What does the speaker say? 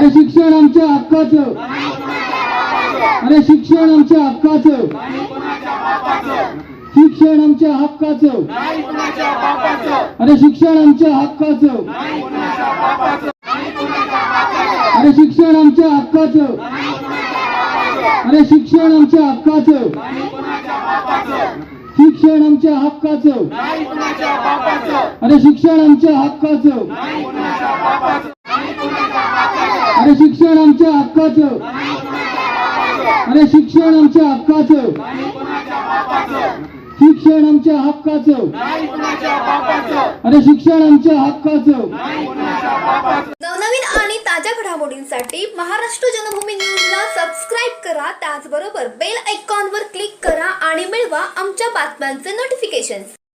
हक्काचं. अरे शिक्षण आमच्या हक्काचं. शिक्षण आमच्या हक्काचं. अरे शिक्षण आमच्या हक्काचं. अरे शिक्षण आमच्या हक्काचं. अरे शिक्षण आमच्या हक्काचं. शिक्षण आमच्या हक्काचं. अरे शिक्षण आमच्या हक्काचं. अरे शिक्षण आमच्या हक्काचं. अरे शिक्षण आमच्या हक्काचं. शिक्षण आमच्या हक्काचं. अरे शिक्षण आमच्या हक्काचं. नवनवीन आणि ताज्या घडामोडींसाठी महाराष्ट्र जनभूमी न्यूजला सबस्क्राईब करा. त्याचबरोबर बेल आयकॉनवर क्लिक करा आणि मिळवा आमच्या बातम्यांचे नोटिफिकेशन